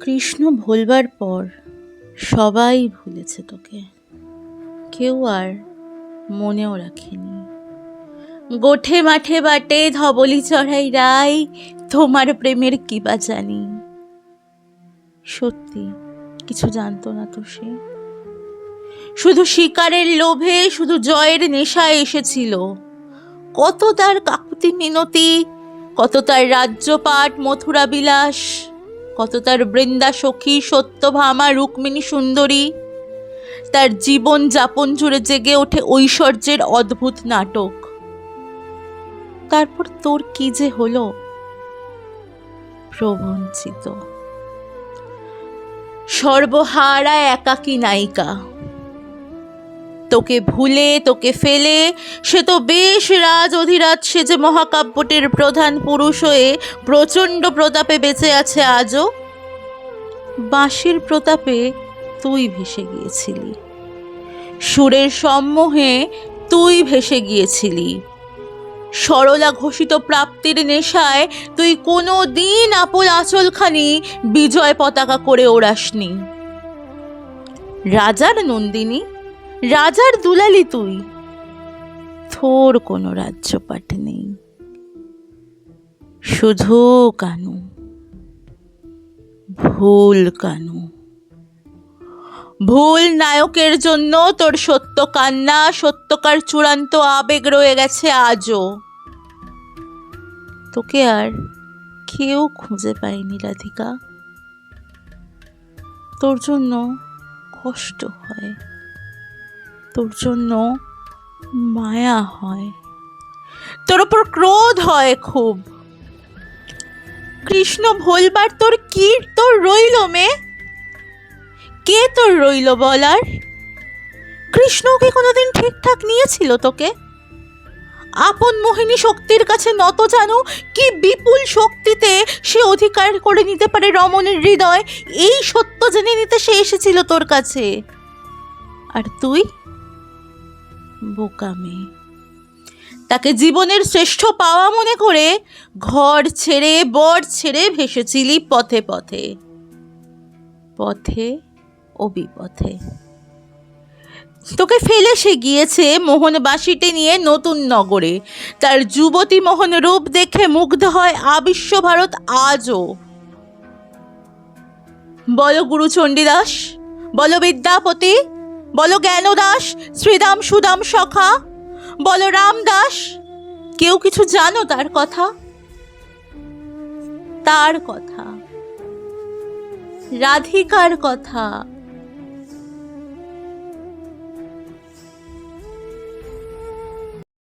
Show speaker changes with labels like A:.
A: কৃষ্ণ ভুলবার পর সবাই ভুলেছে তোকে। কেউ আর মনেও রাখেনি। গোঠে মাঠে বাটে ধবলি চড়াই রাই, তোমার প্রেমের কি বা জানি। সত্যি, কিছু জানতো না তো সে। শুধু শিকারের লোভে, শুধু জয়ের নেশায় এসেছিল। কত তার কাকুতি মিনতি, কত তার রাজ্যপাট মথুরা বিলাস কত তার বৃন্দা সখী সত্যভামা রুক্মিণী সুন্দরী। তার জীবন যাপন জুড়ে জেগে ওঠে ঐশ্বর্যের অদ্ভুত নাটক। তারপর তোর কি যে হলো? প্রবঞ্চিত। সর্বহারা একাকী নায়িকা। তোকে ভুলে, তোকে ফেলে, সে তো বেশ রাজ অধিরাজ সেজে মহাকাব্যটির প্রধান পুরুষ হয়ে প্রচণ্ড প্রতাপে বেঁচে আছে আজও। বাঁশির প্রতাপে তুই ভেসে গিয়েছিলি। সুরের সম্মোহে তুই ভেসে গিয়েছিলি। সরলা ঘোষিত প্রাপ্তির নেশায় তুই কোনো দিন আপল আঁচলখানি বিজয় পতাকা করে ওড়াসনি। রাজার নন্দিনী রাজার দুলালি তুই। থোর কোনো রাজ্যপাট নেই। শুধু কানু, ভুল কানু। ভুল নায়কের জন্য তোর সত্য কান্না, সত্যকার চূড়ান্ত আবেগ রয়ে গেছে আজও। তোকে আর কেউ খুঁজে পায়নি, রাধিকা। তোর জন্য কষ্ট হয়। তোর জন্য মায়া হয়। তোর ওপর ক্রোধ হয় খুব। কৃষ্ণ ভোলবার তোর কি তোর রইল মে। কে তোর রইল বলার? কৃষ্ণকে কোনোদিন ঠিকঠাক নিয়েছিল তোকে? আপন মোহিনী শক্তির কাছে নত জানো, কি বিপুল শক্তিতে সে অধিকার করে নিতে পারে রমণীর হৃদয়? এই সত্য জেনে নিতে সে এসেছিল তোর কাছে। আর তুই? বোকা মেয়ে তাকে জীবনের শ্রেষ্ঠ পাওয়া মনে করে ঘর ছেড়ে, বর ছেড়ে ভেসেছিলি পথে পথে। পথে ও বিপথে। তোকে ফেলে সে গিয়েছে মোহন বাসিটে নিয়ে নতুন নগরে। তার যুবতী মোহন রূপ দেখে মুগ্ধ হয় আবিশ্ব ভারত আজও। বলো গুরু চণ্ডীদাস বলো বিদ্যাপতি বলো জ্ঞানদাস, শ্রীদাম সুদাম সখা, বলো রামদাস, কেউ কিছু জানো তার কথা? তার কথা। রাধিকার কথা।